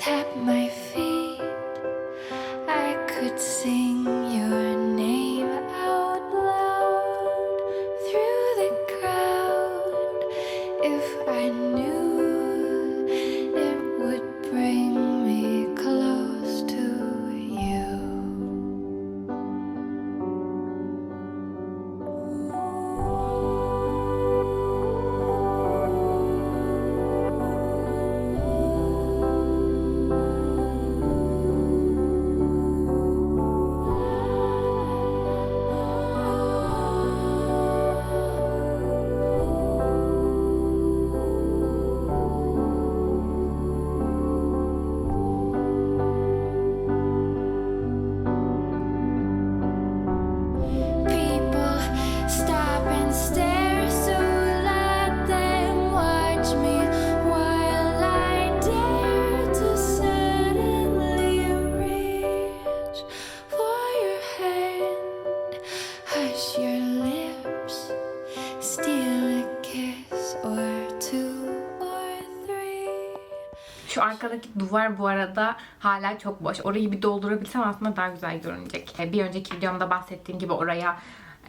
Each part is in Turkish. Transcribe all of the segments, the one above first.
tap my Şu arkadaki duvar bu arada hala çok boş. Orayı bir doldurabilsem aslında daha güzel görünecek. E, Bir önceki videomda bahsettiğim gibi oraya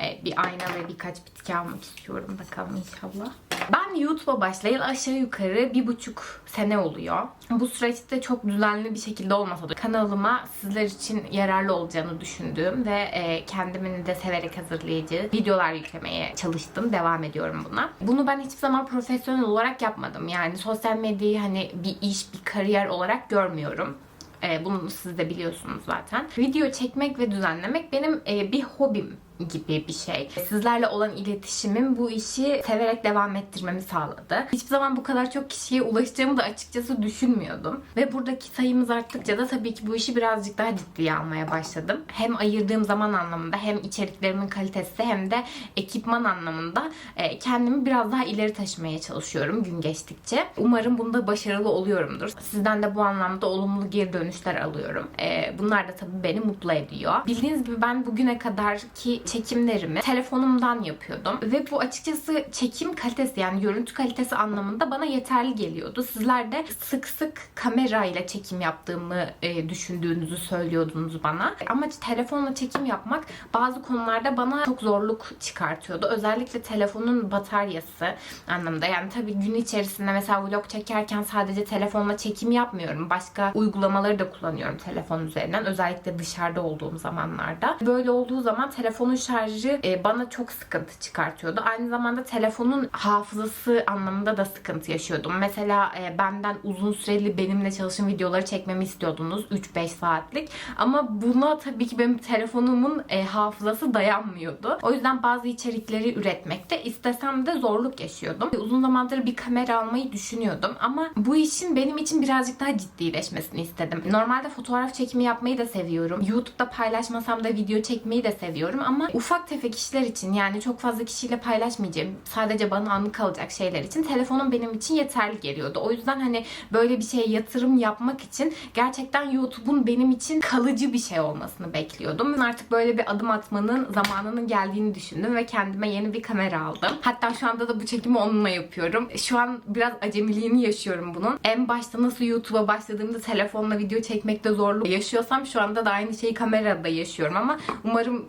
e, bir ayna ve birkaç bitki almak istiyorum. Bakalım inşallah. Ben YouTube'a başlayalı aşağı yukarı bir buçuk sene oluyor. Bu süreçte çok düzenli bir şekilde olmasa da kanalıma sizler için yararlı olacağını düşündüğüm ve e, kendimin de severek hazırlayacağı videolar yüklemeye çalıştım. Devam ediyorum buna. Bunu ben hiçbir zaman profesyonel olarak yapmadım. Yani sosyal medyayı hani bir iş, bir kariyer olarak görmüyorum. E, bunu siz de biliyorsunuz zaten. Video çekmek ve düzenlemek benim e, bir hobim gibi bir şey. Sizlerle olan iletişimim bu işi severek devam ettirmemi sağladı. Hiçbir zaman bu kadar çok kişiye ulaşacağımı da açıkçası düşünmüyordum. Ve buradaki sayımız arttıkça da tabii ki bu işi birazcık daha ciddiye almaya başladım. Hem ayırdığım zaman anlamında hem içeriklerimin kalitesi hem de ekipman anlamında e, kendimi biraz daha ileri taşımaya çalışıyorum gün geçtikçe. Umarım bunda başarılı oluyorumdur. Sizden de bu anlamda olumlu geri dönüşler alıyorum. E, bunlar da tabii beni mutlu ediyor. Bildiğiniz gibi ben bugüne kadarki çekimlerimi telefonumdan yapıyordum. Ve bu açıkçası çekim kalitesi yani görüntü kalitesi anlamında bana yeterli geliyordu. Sizler de sık sık kamerayla çekim yaptığımı e, düşündüğünüzü söylüyordunuz bana. Ama telefonla çekim yapmak bazı konularda bana çok zorluk çıkartıyordu. Özellikle telefonun bataryası anlamında. Yani tabii gün içerisinde mesela vlog çekerken sadece telefonla çekim yapmıyorum. Başka uygulamaları da kullanıyorum telefon üzerinden. Özellikle dışarıda olduğum zamanlarda. Böyle olduğu zaman telefonun şarjı e, bana çok sıkıntı çıkartıyordu. Aynı zamanda telefonun hafızası anlamında da sıkıntı yaşıyordum. Mesela e, benden uzun süreli benimle çalışın videoları çekmemi istiyordunuz. 3-5 saatlik. Ama buna tabii ki benim telefonumun e, hafızası dayanmıyordu. O yüzden bazı içerikleri üretmekte istesem de zorluk yaşıyordum. Uzun zamandır bir kamera almayı düşünüyordum ama bu işin benim için birazcık daha ciddileşmesini istedim. Normalde fotoğraf çekimi yapmayı da seviyorum. YouTube'da paylaşmasam da video çekmeyi de seviyorum ama ufak tefek işler için yani çok fazla kişiyle paylaşmayacağım sadece bana anı kalacak şeyler için telefonum benim için yeterli geliyordu. O yüzden hani böyle bir şeye yatırım yapmak için gerçekten YouTube'un benim için kalıcı bir şey olmasını bekliyordum. Artık böyle bir adım atmanın zamanının geldiğini düşündüm ve kendime yeni bir kamera aldım. Hatta şu anda da bu çekimi onunla yapıyorum. Şu an biraz acemiliğini yaşıyorum bunun. En başta nasıl YouTube'a başladığımda telefonla video çekmekte zorluk yaşıyorsam şu anda da aynı şeyi kamerada yaşıyorum ama umarım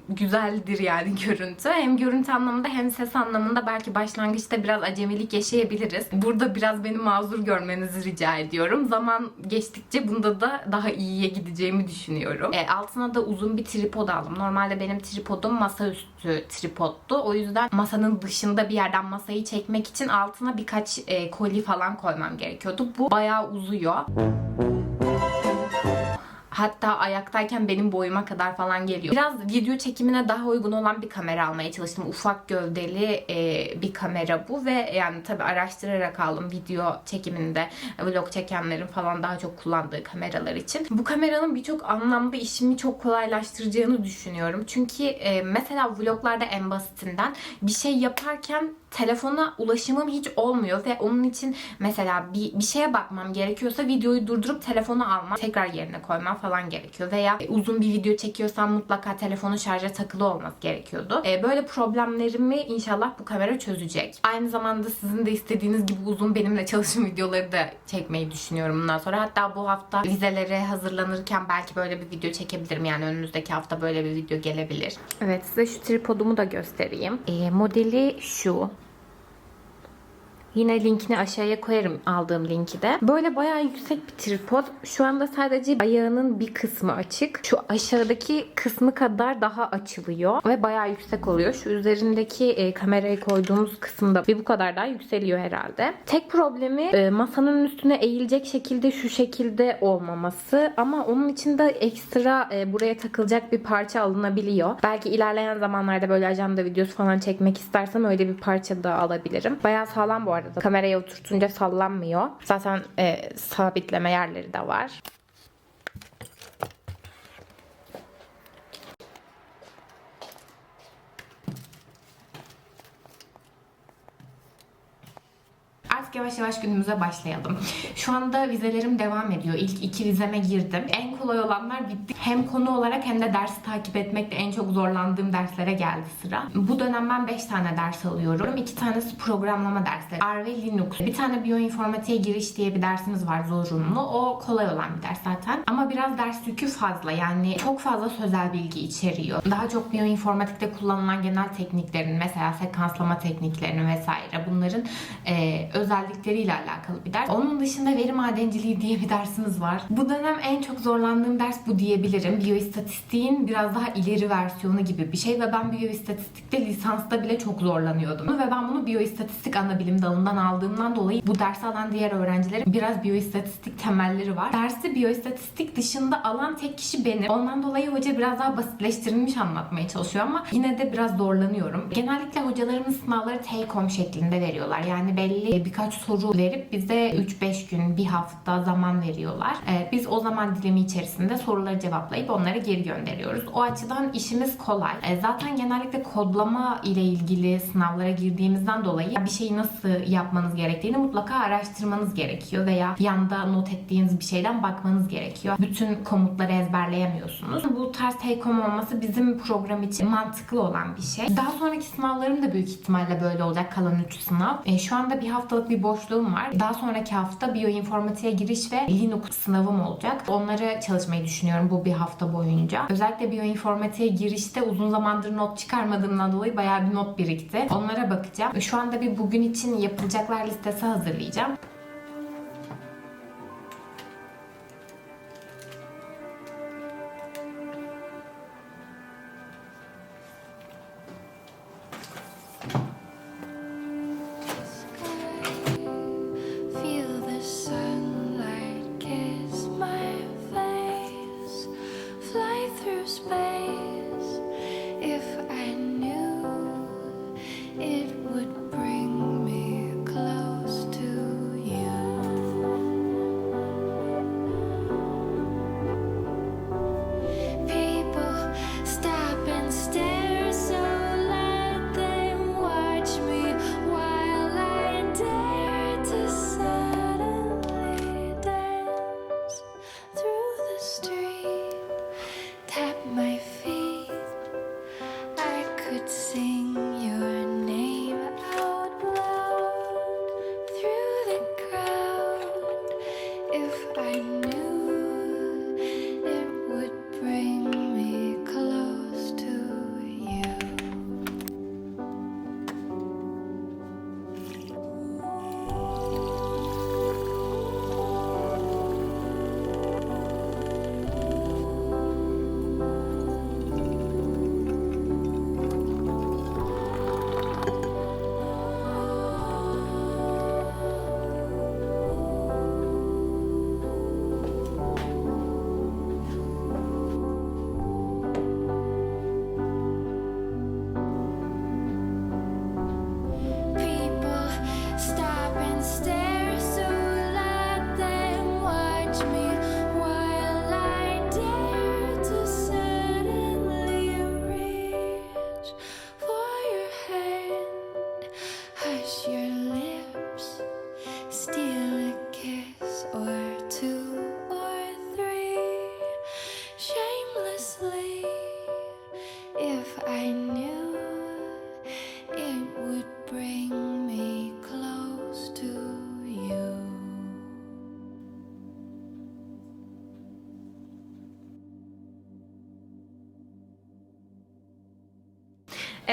güzeldir yani görüntü. Hem görüntü anlamında hem ses anlamında belki başlangıçta biraz acemilik yaşayabiliriz. Burada biraz beni mazur görmenizi rica ediyorum. Zaman geçtikçe bunda da daha iyiye gideceğimi düşünüyorum. E, altına da uzun bir tripod aldım. Normalde benim tripodum masaüstü tripodtu. O yüzden masanın dışında bir yerden masayı çekmek için altına birkaç e, koli falan koymam gerekiyordu. Bu bayağı uzuyor Hatta ayaktayken benim boyuma kadar falan geliyor. Biraz video çekimine daha uygun olan bir kamera almaya çalıştım. Ufak gövdeli e, bir kamera bu ve yani tabii araştırarak aldım video çekiminde vlog çekenlerin falan daha çok kullandığı kameralar için. Bu kameranın birçok anlamda işimi çok kolaylaştıracağını düşünüyorum. Çünkü e, mesela vloglarda en basitinden bir şey yaparken telefona ulaşımım hiç olmuyor ve onun için mesela bir, bir şeye bakmam gerekiyorsa videoyu durdurup telefonu almam, tekrar yerine koymam falan gerekiyor. Veya uzun bir video çekiyorsam mutlaka telefonun şarja takılı olması gerekiyordu. E, böyle problemlerimi inşallah bu kamera çözecek. Aynı zamanda sizin de istediğiniz gibi uzun benimle çalışım videoları da çekmeyi düşünüyorum bundan sonra. Hatta bu hafta vizelere hazırlanırken belki böyle bir video çekebilirim. Yani önümüzdeki hafta böyle bir video gelebilir. Evet size şu tripodumu da göstereyim. E, modeli şu. Yine linkini aşağıya koyarım aldığım linki de. Böyle bayağı yüksek bir tripod. Şu anda sadece ayağının bir kısmı açık. Şu aşağıdaki kısmı kadar daha açılıyor. Ve bayağı yüksek oluyor. Şu üzerindeki e, kamerayı koyduğumuz kısımda bir bu kadar daha yükseliyor herhalde. Tek problemi e, masanın üstüne eğilecek şekilde şu şekilde olmaması. Ama onun için de ekstra e, buraya takılacak bir parça alınabiliyor. Belki ilerleyen zamanlarda böyle ajanda videosu falan çekmek istersem öyle bir parça da alabilirim. Bayağı sağlam bu arada. Kameraya oturtunca sallanmıyor. Zaten e, sabitleme yerleri de var. Artık yavaş yavaş günümüze başlayalım. Şu anda vizelerim devam ediyor. İlk iki vizeme girdim. En kolay olanlar bitti. Hem konu olarak hem de dersi takip etmekte en çok zorlandığım derslere geldi sıra. Bu dönem ben 5 tane ders alıyorum. 2 tanesi programlama dersleri. R ve Linux. Bir tane biyoinformatiğe giriş diye bir dersimiz var zorunlu. O kolay olan bir ders zaten. Ama biraz ders yükü fazla. Yani çok fazla sözel bilgi içeriyor. Daha çok biyoinformatikte kullanılan genel tekniklerin mesela sekanslama tekniklerini vesaire bunların e, özellikleriyle alakalı bir ders. Onun dışında veri madenciliği diye bir dersimiz var. Bu dönem en çok zorlandığım ders bu diyebilirim. Biyoistatistiğin biraz daha ileri versiyonu gibi bir şey ve ben biyoistatistikte lisansta bile çok zorlanıyordum. Ve ben bunu biyoistatistik ana bilim dalından aldığımdan dolayı bu dersi alan diğer öğrencilerin biraz biyoistatistik temelleri var. Dersi biyoistatistik dışında alan tek kişi benim. Ondan dolayı hoca biraz daha basitleştirilmiş anlatmaya çalışıyor ama yine de biraz zorlanıyorum. Genellikle hocalarımız sınavları home şeklinde veriyorlar. Yani belli birkaç soru verip bize 3-5 gün, bir hafta zaman veriyorlar. Ee, biz o zaman dilimi içerisinde soruları cevaplayıp onları geri gönderiyoruz. O açıdan işimiz kolay. Ee, zaten genellikle kodlama ile ilgili sınavlara girdiğimizden dolayı bir şeyi nasıl yapmanız gerektiğini mutlaka araştırmanız gerekiyor veya yanda not ettiğiniz bir şeyden bakmanız gerekiyor. Bütün komutları ezberleyemiyorsunuz. Bu tarz take olması bizim program için mantıklı olan bir şey. Daha sonraki sınavlarım da büyük ihtimalle böyle olacak kalan 3 sınav. Ee, şu anda bir haftalık bir boşluğum var. Daha sonraki hafta biyoinformatiğe giriş ve Linux sınavım olacak. Onları çalışmayı düşünüyorum bu bir hafta boyunca. Özellikle biyoinformatiğe girişte uzun zamandır not çıkarmadığımdan dolayı bayağı bir not birikti. Onlara bakacağım. Şu anda bir bugün için yapılacaklar listesi hazırlayacağım.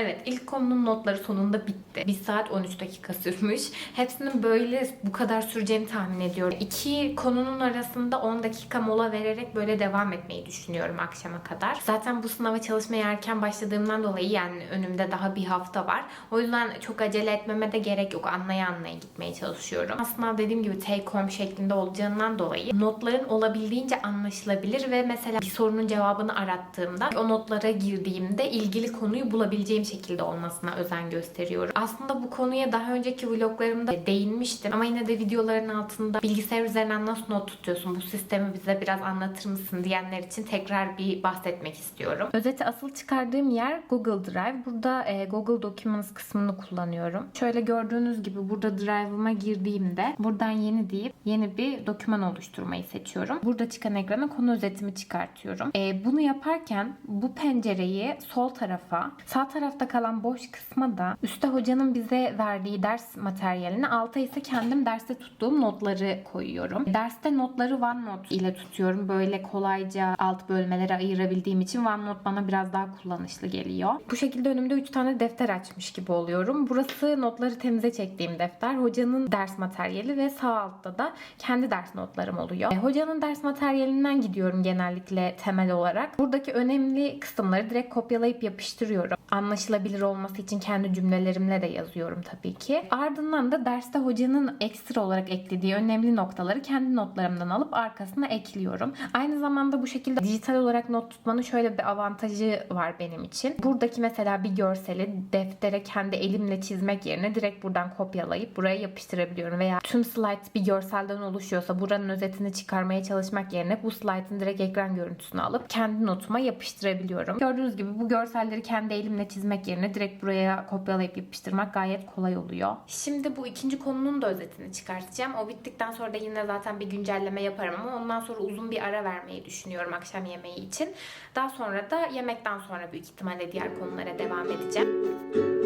Evet ilk konunun notları sonunda bitti. 1 saat 13 dakika sürmüş. Hepsinin böyle bu kadar süreceğini tahmin ediyorum. İki konunun arasında 10 dakika mola vererek böyle devam etmeyi düşünüyorum akşama kadar. Zaten bu sınava çalışmaya erken başladığımdan dolayı yani önümde daha bir hafta var. O yüzden çok acele etmeme de gerek yok. Anlaya anlaya gitmeye çalışıyorum. Aslında dediğim gibi take home şeklinde olacağından dolayı notların olabildiğince anlaşılabilir ve mesela bir sorunun cevabını arattığımda o notlara girdiğimde ilgili konuyu bulabileceğim şekilde olmasına özen gösteriyorum. Aslında bu konuya daha önceki vloglarımda değinmiştim ama yine de videoların altında bilgisayar üzerinden nasıl not tutuyorsun bu sistemi bize biraz anlatır mısın diyenler için tekrar bir bahsetmek istiyorum. Özeti asıl çıkardığım yer Google Drive. Burada e, Google Documents kısmını kullanıyorum. Şöyle gördüğünüz gibi burada Drive'ıma girdiğimde buradan yeni deyip yeni bir doküman oluşturmayı seçiyorum. Burada çıkan ekrana konu özetimi çıkartıyorum. E, bunu yaparken bu pencereyi sol tarafa, sağ tarafta kalan boş kısma da üstte hocanın bize verdiği ders materyalini, alta ise kendim derste tuttuğum notları koyuyorum. Derste notları OneNote ile tutuyorum. Böyle kolayca alt bölmelere ayırabildiğim için OneNote bana biraz daha kullanışlı geliyor. Bu şekilde önümde 3 tane defter açmış gibi oluyorum. Burası notları temize çektiğim defter. Hocanın ders materyali ve sağ altta da kendi ders notlarım oluyor. E, hocanın ders materyalinden gidiyorum genellikle temel olarak. Buradaki önemli kısımları direkt kopyalayıp yapıştırıyorum. Anlaşılabilir olması için kendi cümlelerimle de yazıyorum tabii ki. Ardından da derste hocanın ekstra olarak eklediği önemli noktaları kendi notlarımdan alıp arkasına ekliyorum. Aynı zamanda bu şekilde dijital olarak not tutmanın şöyle bir avantajı var benim için. Buradaki mesela bir görseli deftere kendi elimle çizmek yerine direkt buradan kopyalayıp buraya yapıştırabiliyorum. Veya tüm slide bir görselden oluşuyorsa buranın özetini çıkarmaya çalışmak yerine bu slide'ın direkt ekran görüntüsünü alıp kendi notuma yapıştırabiliyorum. Gördüğünüz gibi bu görselleri kendi elimle çizmek yerine direkt buraya kopyalayıp yapıştırmak gayet kolay oluyor. Şimdi bu ikinci konunun da özetini çıkartacağım. O bittikten sonra da yine zaten bir güncelleme yaparım ama ondan sonra uzun bir ara vermeyi düşünüyorum akşam yemeği için. Daha sonra da yemekten sonra büyük ihtimalle diğer konulara devam edeceğim.